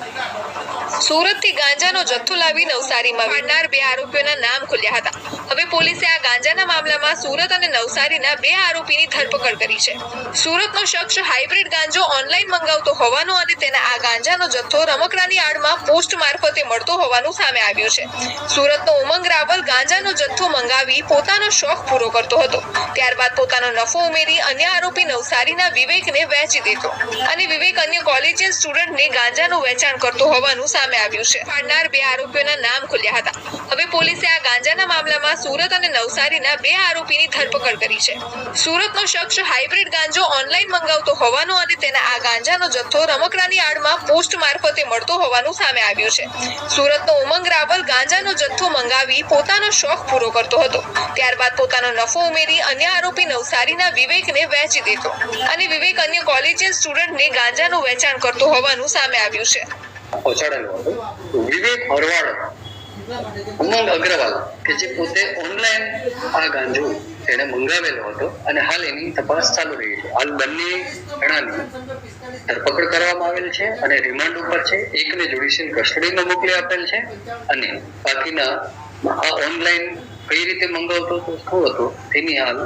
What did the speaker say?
They got no સુરતથી ગાંજાનો જથ્થો લાવી નવસારીમાં વેચનાર બે આરોપીઓના નામ ખુલ્યા હતા. હવે પોલીસે આ ગાંજાના મામલામાં સુરત અને નવસારીના બે આરોપીની ધરપકડ કરી છે. સુરતનો શખ્સ હાઇબ્રિડ ગાંજો ઓનલાઈન મંગાવતો હોવાનો અને તેના આ ગાંજાનો જથ્થો રમકડાની આડમાં પોસ્ટ મારફતે મળતો હોવાનું સામે આવ્યું છે. સુરતનો ઉમંગ રાવલ ગાંજાનો જથ્થો મંગાવી પોતાનો શોખ પૂરો કરતો હતો. ત્યારબાદ પોતાનો નફો ઉમેરી અન્ય આરોપી નવસારીના વિવેકને વેચી દેતો અને વિવેક અન્ય કોલેજિયન સ્ટુડન્ટને ગાંજાનું વેચાણ કરતો હોવાનું સામે આવ્યું છે. પાડનાર બે આરોપીઓના નામ ખુલ્યા હતા. હવે પોલીસે આ ગાંજાના મામલામાં સુરત અને નવસારીના બે આરોપીની ધરપકડ કરી છે. સુરતનો શખ્સ હાઇબ્રિડ ગાંજો ઓનલાઈન મંગાવતો હોવાનો અને તેના આ ગાંજાનો જથ્થો રમકડાની આડમાં પોસ્ટ મારફતે મળતો હોવાનું સામે આવ્યું છે. સુરતનો ઉમંગ રાવલ ગાંજાનો જથ્થો મંગાવી પોતાનો શોખ પૂરો કરતો હતો. ત્યારબાદ પોતાનો નફો ઉમેરી અન્ય આરોપી નવસારીના વિવેકને વેચી દેતો અને વિવેક અન્ય કોલેજિયન સ્ટુડન્ટને ગાંજાનું વેચાણ કરતો હોવાનું સામે આવ્યું છે. પહોંચાડેલો હતો. વિવેક હરવાડ, ઉમંગ અગ્રવાલ, કે જે પોતે ઓનલાઈન આ ગાંજો એને મંગાવેલો હતો અને હાલ એની તપાસ ચાલુ રહી છે. હાલ બંને જણાની ધરપકડ કરવામાં આવેલ છે અને રિમાન્ડ ઉપર છે. એકને જ્યુડિશિયલ કસ્ટડીમાં મોકલી આપેલ છે અને બાકીના આ ઓનલાઈન કઈ રીતે મંગાવતો હતો, શું હતો, તેની હાલ